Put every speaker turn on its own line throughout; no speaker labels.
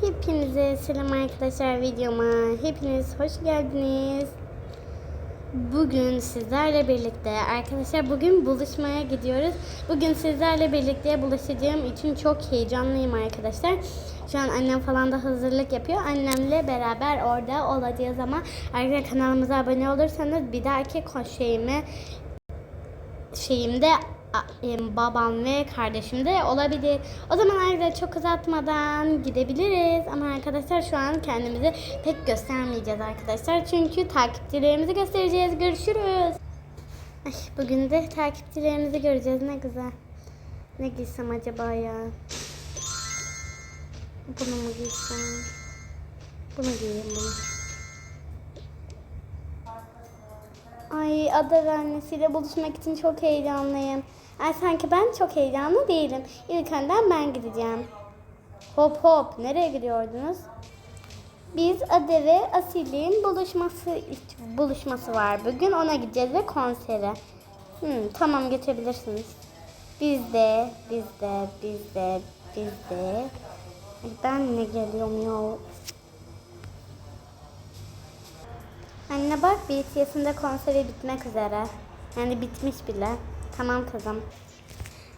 Hepinize selam arkadaşlar videoma. Hepiniz hoş geldiniz. Bugün sizlerle birlikte arkadaşlar bugün buluşmaya gidiyoruz. Bugün sizlerle birlikte buluşacağım için çok heyecanlıyım arkadaşlar. Şu an annem falan da hazırlık yapıyor. Annemle beraber orada olacağız ama arkadaşlar kanalımıza abone olursanız bir dahaki şeyime şeyimde babam ve kardeşim de olabilir. O zaman arkadaşlar çok uzatmadan gidebiliriz. Ama arkadaşlar şu an kendimizi pek göstermeyeceğiz arkadaşlar. Çünkü takipçilerimizi göstereceğiz. Görüşürüz. Ay, bugün de takipçilerimizi göreceğiz. Ne güzel. Ne giysem acaba ya? Bunu mu giysem? Bunu giyeyim bunu. Ay Ada ve annesiyle buluşmak için çok heyecanlıyım. Ay sanki ben çok heyecanlı değilim. İlk önden ben gideceğim. Hop hop nereye gidiyordunuz? Biz Ada ve Asil'in buluşması buluşması var bugün. Ona gideceğiz ve konsere. Hmm, tamam geçebilirsiniz. Biz de, biz de, biz de, biz de. Ay, ben ne geliyorum ya? Anne bak BTS'in de konseri bitmek üzere. Yani bitmiş bile. Tamam kızım.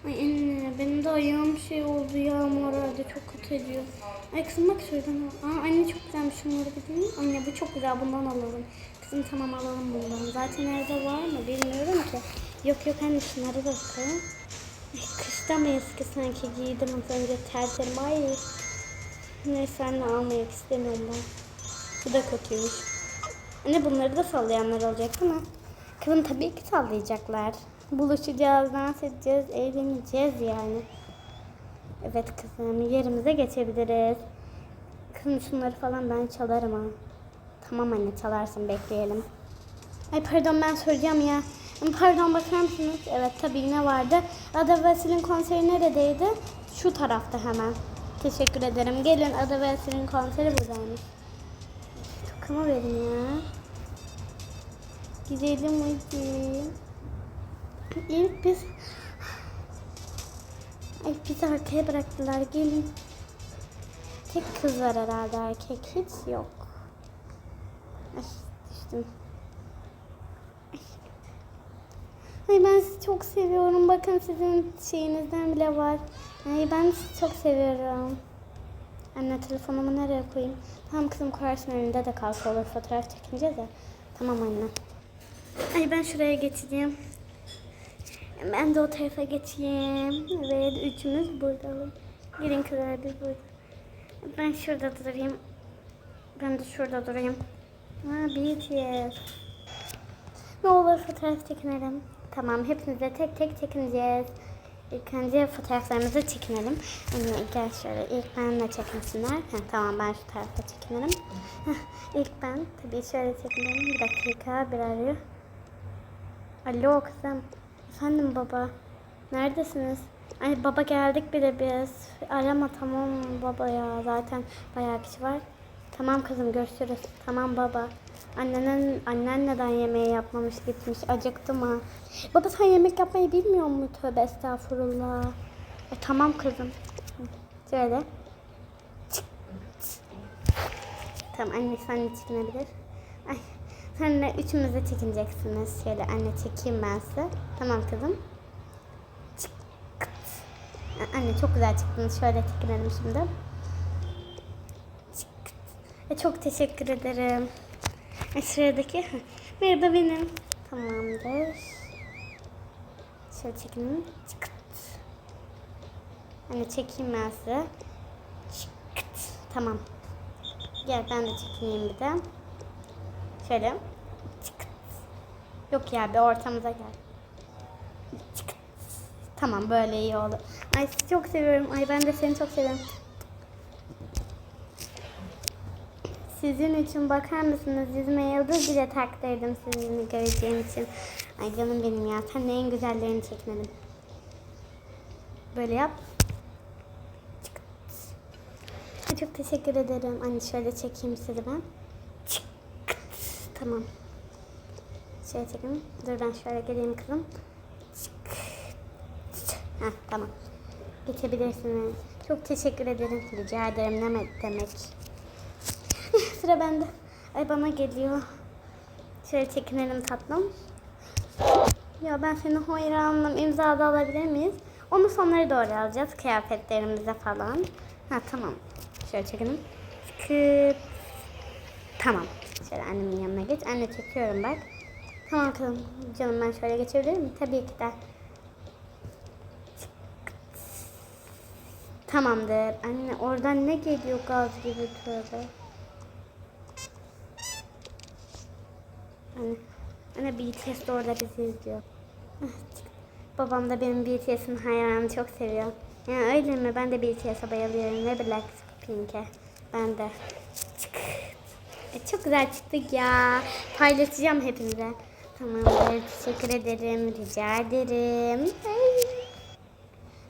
Ay anne benim de ayağım şey oldu ya morardı çok kötü ediyor. Ay kızım bak. Aa anne çok güzelmiş şunları bir Anne bu çok güzel bundan alalım. Kızım tamam alalım bundan. Zaten evde var mı bilmiyorum ki. Yok yok anne şunlara da kışta mı eski sanki giydim az önce terterim. Ay. Neyse anne almak istemiyorum ben. Bu da kötüymüş. Anne bunları da sallayanlar olacak değil mi? Kızım tabii ki sallayacaklar. Buluşacağız, dans edeceğiz, eğleneceğiz yani. Evet kızım yerimize geçebiliriz. Kızım şunları falan ben çalarım ha. Tamam anne çalarsın bekleyelim. Ay pardon ben soracağım ya. Pardon bakar mısınız? Evet tabii yine vardı. Ada Vasil'in konseri neredeydi? Şu tarafta hemen. Teşekkür ederim. Gelin Ada Vasil'in konseri buradaymış. Tokamı verin ya. Gidelim hadi. İlk biz... Ay bizi arkaya bıraktılar gelin. Tek kız var herhalde erkek hiç yok. Ay düştüm. Ay ben sizi çok seviyorum. Bakın sizin şeyinizden bile var. Ay ben sizi çok seviyorum. Anne telefonumu nereye koyayım? Tamam kızım koyarsın önünde de kalsa olur fotoğraf çekince de. Tamam anne. Ay ben şuraya geçeceğim. Ben de o tarafa geçeyim. Evet üçümüz burada. Gelin kızlar biz burada. Ben şurada durayım. Ben de şurada durayım. Ha BTS. Ne olur fotoğraf çekinelim. Tamam hepinize tek tek çekineceğiz. İlk önce fotoğraflarımızı çekinelim. Gel şöyle ilk benle çekinsinler. Heh, tamam ben şu tarafa çekinirim. Heh, ilk ben tabii şöyle çekinelim. Bir dakika bir arıyor. Alo kızım. Efendim baba. Neredesiniz? Ay baba geldik bile biz. Arama tamam baba ya. Zaten bayağı kişi var. Tamam kızım görüşürüz. Tamam baba. Annenin, annen neden yemeği yapmamış gitmiş. Acıktım ha. Baba sen yemek yapmayı bilmiyor mu? Tövbe estağfurullah. E, tamam kızım. Şöyle. Tamam anne sen de çekinebilir. Ay. Senle üçümüz de çekineceksiniz. Şöyle anne çekeyim ben size. Tamam kızım. Çık. Anne çok güzel çıktınız. Şöyle çekinelim şimdi. Çık. E, çok teşekkür ederim. E, sıradaki. Merhaba benim. Tamamdır. Şöyle çekinelim. Çık. Anne çekeyim ben size. Çık. Tamam. Gel ben de çekeyim bir de. Şöyle. Yok ya bir ortamıza gel. Çık. Tamam böyle iyi oldu. Ay çok seviyorum. Ay ben de seni çok seviyorum. Sizin için bakar mısınız? Yüzüme yıldız bile taktırdım sizinle göreceğim için. Ay canım benim ya. Sen en güzellerini çekmedim. Böyle yap. Çok teşekkür ederim. Anne şöyle çekeyim sizi ben. Tamam. Şöyle çekelim. Dur ben şöyle geleyim kızım. Çık. Heh, tamam. Geçebilirsiniz. Çok teşekkür ederim. Rica ederim ne demek. Sıra bende. Ay bana geliyor. Şöyle çekinelim tatlım. Ya ben senin hayranım. İmza da alabilir miyiz? Onu sonlara doğru alacağız. Kıyafetlerimize falan. Ha tamam. Şöyle çekelim. Kıt. Tamam. Şöyle annemin yanına geç. Anne çekiyorum bak. Tamam kızım. Canım ben şöyle geçebilir miyim? Tabii ki de. Tamamdır. Anne oradan ne geliyor gaz gibi tövbe. Anne, anne BTS de orada bizi izliyor. Babam da benim BTS'in hayranı çok seviyor. Yani öyle mi? Ben de BTS'e bayılıyorum ve Blackpink'e. Ben de. E, çok güzel çıktık ya. Paylaşacağım hepinize. Tamamdır. Teşekkür ederim. Rica ederim.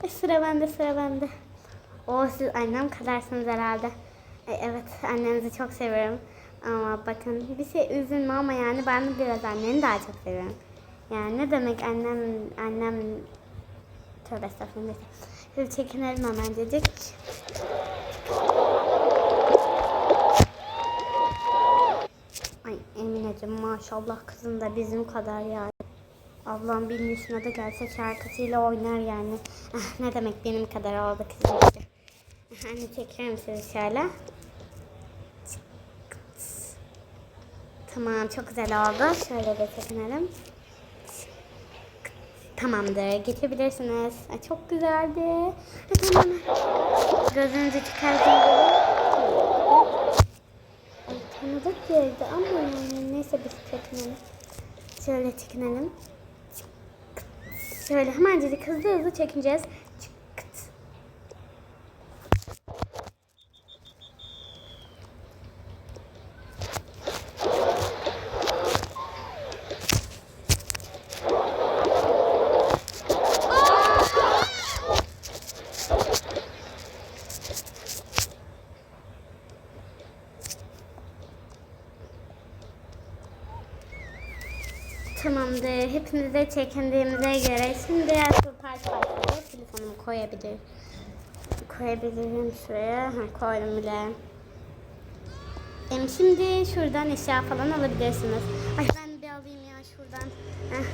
Ay. Sıra bende sıra bende. O siz annem kadarsınız herhalde. E, evet annenizi çok seviyorum. Ama bakın bir şey üzülme ama yani ben biraz anneni daha çok seviyorum. Yani ne demek annem annem tövbe estağfurullah. Şöyle çekinelim hemencecik. Emineciğim maşallah kızın da bizim kadar yani. Ablam bir yaşına da gelse şarkısıyla oynar yani. Ah, ne demek benim kadar oldu kızım işte. Ah, Anne çeker şöyle? Tamam çok güzel oldu. Şöyle de çekinelim. Tamamdır. Geçebilirsiniz. Ay, çok güzeldi. Gözünüzü çıkartın. Tanıdık geldi ama yani neyse biz çekinelim. Şöyle çekinelim. Şöyle hemencecik hızlı hızlı çekineceğiz. Tamamdır. Hepinize çekindiğimize göre şimdi asıl part başlıyor. Telefonumu koyabilir. Koyabilirim şuraya. Ha, koydum bile. Şimdi şuradan eşya falan alabilirsiniz. Ay ben bir alayım ya şuradan. Heh.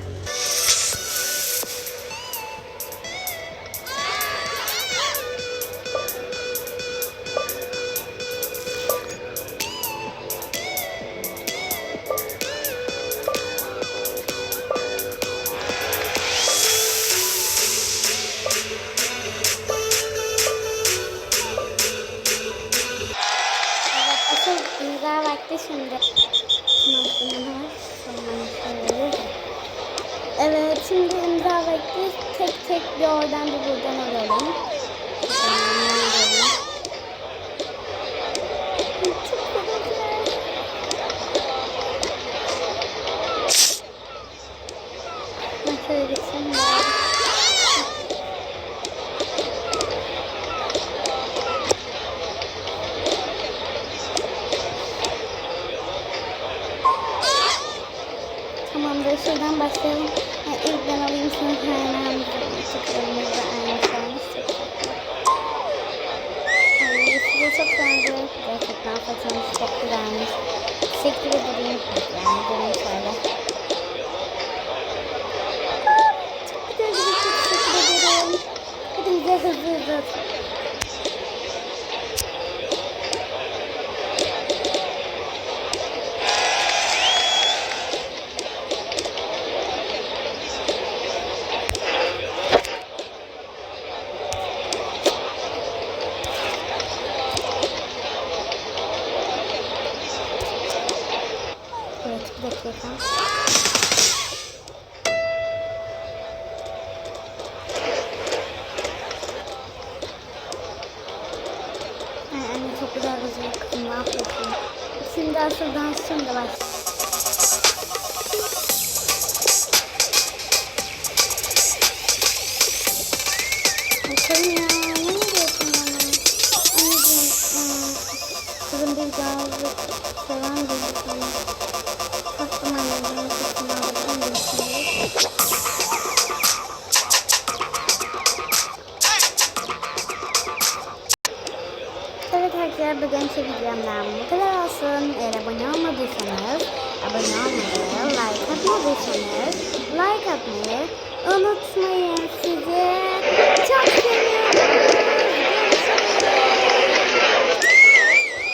Asıl imza vakti şimdi. Evet, şimdi imza vakti. Tek tek bir oradan bir buradan alalım. Dakika. Ay çok güzel gözüküyor kızım ne yapıyorsun? Şimdi asıl dans şimdi baş. Ay kızım ya ne yapıyorsun bana? Anneciğim kızım bir gözüküyor. Evet arkadaşlar bugünkü videomdan bu kadar olsun. Eğer abone olmadıysanız abone olmayı, like atmadıysanız like atmayı unutmayın. Sizi çok seviyorum.